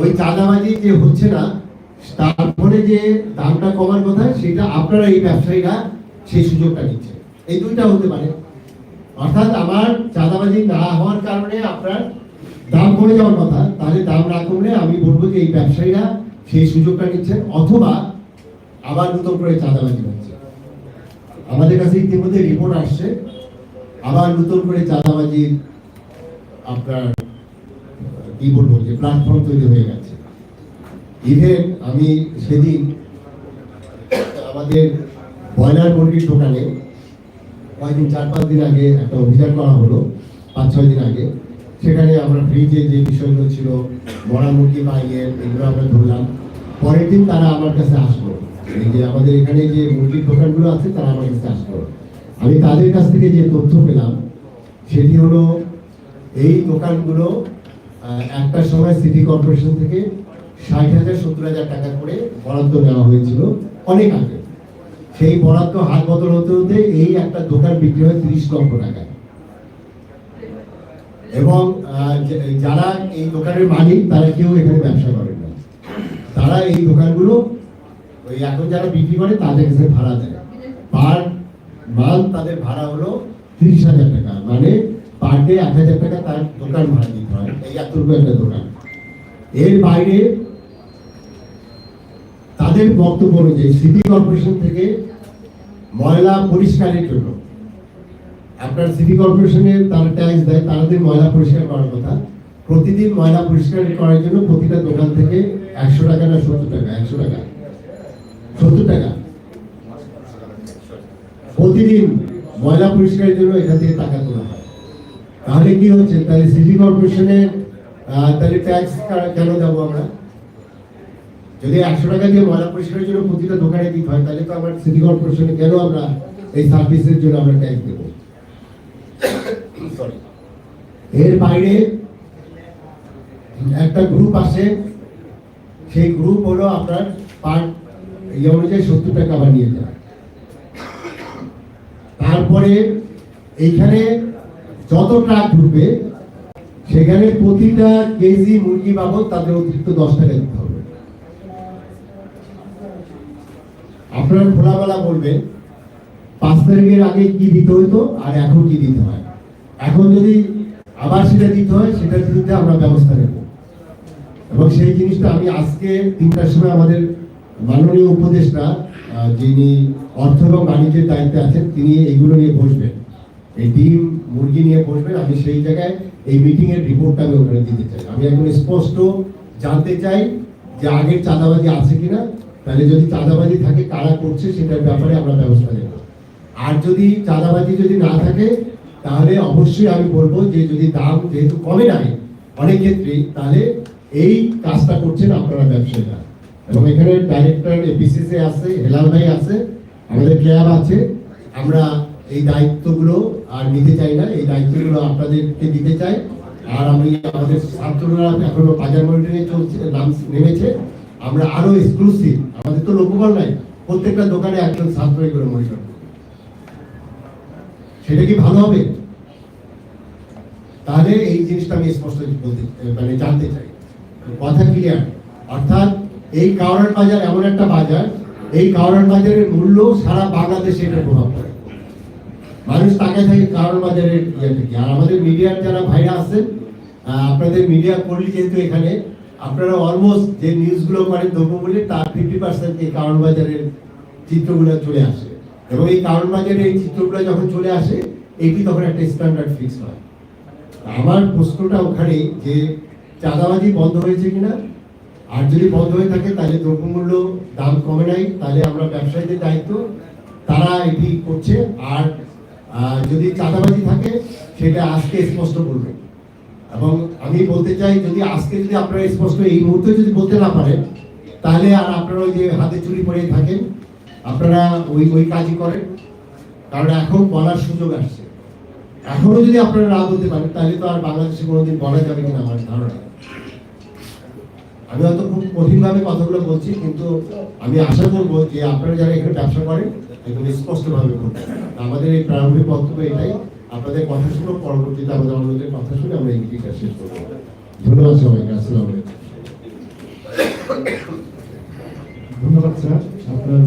ওই চাঁদাবাজি যে হচ্ছে না, তারপরে যে দামটা কমার কথা, সেটা আপনারা এই ব্যবসায়ীরা সেই সুযোগটা নিচ্ছে এই দুইটা হতে পারে। অর্থাৎ আমার চাঁদাবাজি না হওয়ার কারণে আপনার দাম কমে যাওয়ার কথা, তাহলে দাম না কমলে আমি বলব যে এই ব্যবসায়ীরা সেই সুযোগটা নিচ্ছেন, অথবা আবার নতুন করে চাঁদাবাজি হচ্ছে। আমাদের কাছে ইতিমধ্যে রিপোর্ট আসছে, আবার নতুন করে চাঁদাবাজির আপনার কি বলব যে প্ল্যাটফর্ম তৈরি হয়ে গেছে। ইভেন আমি সেদিন আমাদের ব্রয়লার মুরগির দোকানে কয়েকদিন, চার পাঁচ দিন আগে একটা অভিযান করা হলো, পাঁচ ছয় দিন আগে। সেখানে আমরা ফ্রিজে যে বিষয়গুলো ছিল, মরা মুরগি বা ইয়ে এগুলো আমরা ধরলাম। পরের দিন তারা আমার কাছে আসলো। এই যে আমাদের এখানে যে মুরগির দোকানগুলো আছে, তারা আমার কাছে আসলো। আমি তাদের কাছ থেকে যে তথ্য পেলাম, সেটি হলো এই দোকানগুলো একটা সময় সিটি কর্পোরেশন থেকে ষাট হাজার, সত্তর হাজার টাকা করে বরাদ্দ নেওয়া হয়েছিল অনেক আগে। সেই বরাদ্দ হাত বদল হতে হতে এই একটা দোকান বিক্রি হয় তিরিশ লক্ষ টাকায়। এবং যারা এই দোকানের মালিক, তারা কেউ এখানে ব্যবসা করেন না। তারা এই দোকানগুলো ওই এখন যারা বিক্রি করে, তাদের কাছে ভাড়া দেয়। পার মাল তাদের ভাড়া হলো তিরিশ হাজার টাকা। মানে পার ডে এক হাজার টাকা তার দোকান ভাড়া দিতে হয়, এই এতটুকু একটা দোকান। এর বাইরে তাদের বক্তব্য অনুযায়ী সিটি কর্পোরেশন থেকে ময়লা পরিষ্কারের জন্য, আপনার সিটি কর্পোরেশনের তারা ট্যাক্স দেয় তাদের ময়লা পরিষ্কার করার কথা। প্রতিদিন ময়লা পরিষ্কার করার জন্য প্রতিটা দোকান থেকে একশো টাকা না সত্তর টাকা, একশো টাকা, সত্তর টাকা। প্রতিদিন ময়লা পরিষ্কারের জন্য এখান থেকে টাকা তোলা হয়। তাহলে কি হচ্ছে? তাহলে সিটি কর্পোরেশনের আহ, তাহলে ট্যাক্স কেন দেবো আমরা? যদি একশো টাকা দিয়ে ময়লা পরিষ্কারের জন্য প্রতিটা দোকানে দিতে হয় তাহলে তো আমার সিটি কর্পোরেশনে কেন আমরা এই সার্ভিসের জন্য আমরা ট্যাক্স দেবো? Sorry. এর বাইরে একটা গ্রুপ আসে সেই গ্রুপ হলো আপনার পার ইয়ে অনুযায়ী সত্তর টাকা আবার নিয়ে যায় তারপরে এইখানে যত ট্রাক ঢুকবে সেখানে প্রতিটা কেজি মুরগি বাবদ তাদের অতিরিক্ত দশ টাকা দিতে হবে। আপনারা খোলামেলা বলবেন পাঁচ তারিখের আগে কি দিতে হতো আর এখন কি দিতে হয়? এখন যদি আবার সেটা দিতে হয় সেটার বিরুদ্ধে আমরা ব্যবস্থা নেব। এবং সেই জিনিসটা আমি আজকে তিনটার সময় আমাদের মাননীয় উপদেষ্টা যিনি অর্থ এবং বাণিজ্যের দায়িত্বে আছেন, তিনি এইগুলো নিয়ে বসবেন। এই ডিম মুরগি নিয়ে বসবেন, আমি সেই জায়গায় এই মিটিং এর রিপোর্টটা আমি ওখানে দিতে চাই। আমি এখন স্পষ্ট জানতে চাই যে আগের চাঁদাবাজি আছে কিনা, তাহলে যদি চাঁদাবাজি থাকে, কারা করছে সেটার ব্যাপারে আমরা ব্যবস্থা নেব। আর যদি চাঁদাবাজি যদি না থাকে, তাহলে অবশ্যই আমি বলব যে যদি দাম যেহেতু কমে নাই অনেক ক্ষেত্রেই, তাহলে এই কাজটা করছেন আপনারা ব্যবসায়ীরা। এবং এখানে ডাইরেক্টর এপিসিসি আছে, হেলাল ভাই আছে, আমাদের ক্যাব আছে, আমরা এই দায়িত্বগুলো আর নিতে চাই না। এই দায়িত্বগুলো আপনাদেরকে দিতে চাই। আর আমি আমাদের ছাত্ররা এখনও বাজার মনিটরিং চলছে, নাম নেমেছে। আমরা আরও এক্সক্লুসিভ আমাদের তো লোকবল নাই, প্রত্যেকটা দোকানে একজন ছাত্র এগুলো মনিটর। সেটা কি ভালো হবে? তাহলে এই জিনিসটা আমি স্পষ্ট বলতে মানে জানতে চাই। কথা ক্লিয়ার অর্থাৎ এই কাওড়ার বাজার এমন একটা বাজার, এই কাওড়ার বাজারের মূল্য সারা বাংলাদেশে এটা প্রভাব পড়ে। মানুষ তাকায় থাকে কারণ বাজারের ইয়ে থেকে। আর আমাদের মিডিয়ার যারা ভাইরা আছেন আপনাদের মিডিয়া করলি যেহেতু এখানে, আপনারা অলমোস্ট যে নিউজগুলো করেন দ্রব্যমূল্যে, তার ফিফটি পার্সেন্ট এই কারণ বাজারের চিত্রগুলো চলে আসে। এবং এই কারণ বাজারের এই চিত্রগুলো যখন চলে আসে, এটি তখন একটা স্ট্যান্ডার্ড ফিক্স হয়। আমার প্রশ্নটা ওখানে যে চাঁদাবাজি বন্ধ হয়েছে কিনা, আর যদি বন্ধ হয়ে থাকে, তাহলে দ্রব্যমূল্য দাম কমে নাই, তাহলে আমরা ব্যবসায়ীদের দায়িত্ব, তারা এটি করছে, আর যদি চাঁদাবাজি থাকে, সেটা আজকে স্পষ্ট বলবেন এবং আমি বলতে চাই, যদি আজকে যদি আপনারা স্পষ্ট এই মুহূর্তে যদি বলতে না পারেন, তাহলে আর আপনারা ওই যে হাতে চুরি পরে থাকেন, আপনারা ওই ওই কাজই করেন। কারণ এখন বলার সুযোগ আসছে। এখনও যদি আপনারা না বলতে পারেন, তাহলে তো আর বাংলাদেশে কোনোদিন বলা যাবে কিনা আমার ধারণা। আমি হয়তো খুব কঠিনভাবে কথাগুলো বলছি, কিন্তু আমি আশা করব যে আপনারা যারা এখানে ব্যবসা করেন একদম স্পষ্টভাবে করতে আমাদের এই প্রারম্ভিক বক্তব্য এটাই। আপনাদের কথা শুনে পরবর্তীতে আমাদের অন্যদের কথা শুনে আমরা এই শেষ করব। ধন্যবাদ সবাইকে, আসসালাম ধন্যবাদ, স্যার। আপনার